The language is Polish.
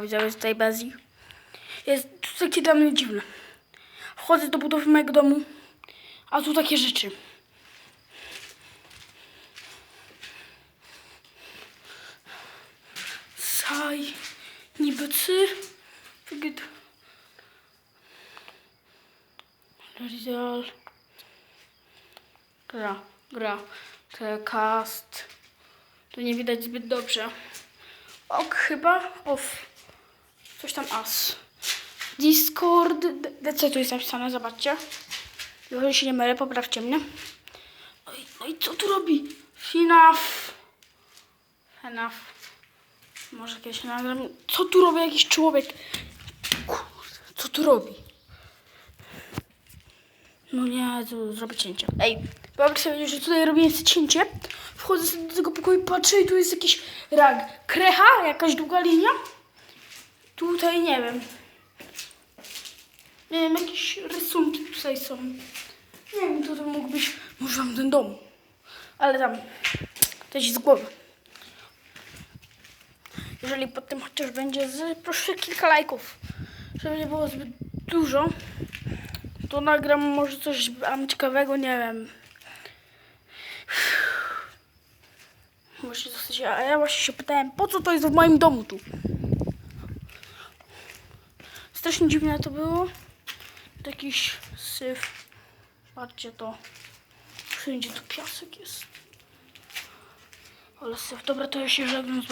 Widzowie z tej Bezji. Jest tu takie dla mnie dziwne. Wchodzę do budowy mojego domu, a tu takie rzeczy. Saj, niby cy, wygyd. Real. Gra, gra. Cast. Tu nie widać zbyt dobrze. Ok, chyba. Off. Coś tam as. Discord. Co tu jest napisane? Zobaczcie. Jeżeli się nie mylę, poprawcie mnie. No i, no i co tu robi? FNAF. FNAF. Może kiedyś nagram. Co tu robi jakiś człowiek? Kurde, co tu robi? No nie, to zrobię cięcie. Ej, wyobraź sobie, że tutaj robię cięcie. Wchodzę sobie do tego pokoju, patrzę i tu jest jakiś rag. Krecha, jakaś długa linia. Tutaj nie wiem. Nie wiem, jakieś rysunki tutaj są. Nie wiem, to być. Może mam ten dom. Ale tam, też z głowy. Jeżeli pod tym chociaż będzie z, proszę kilka lajków, żeby nie było zbyt dużo, to nagram może coś am ciekawego, nie wiem. Właśnie dosyć, a ja właśnie się pytałem, po co to jest w moim domu tu? Strasznie dziwne to było. Jakiś syf. Patrzcie to. Wszędzie tu piasek jest. Ale syf. Dobra, to ja się żegnam z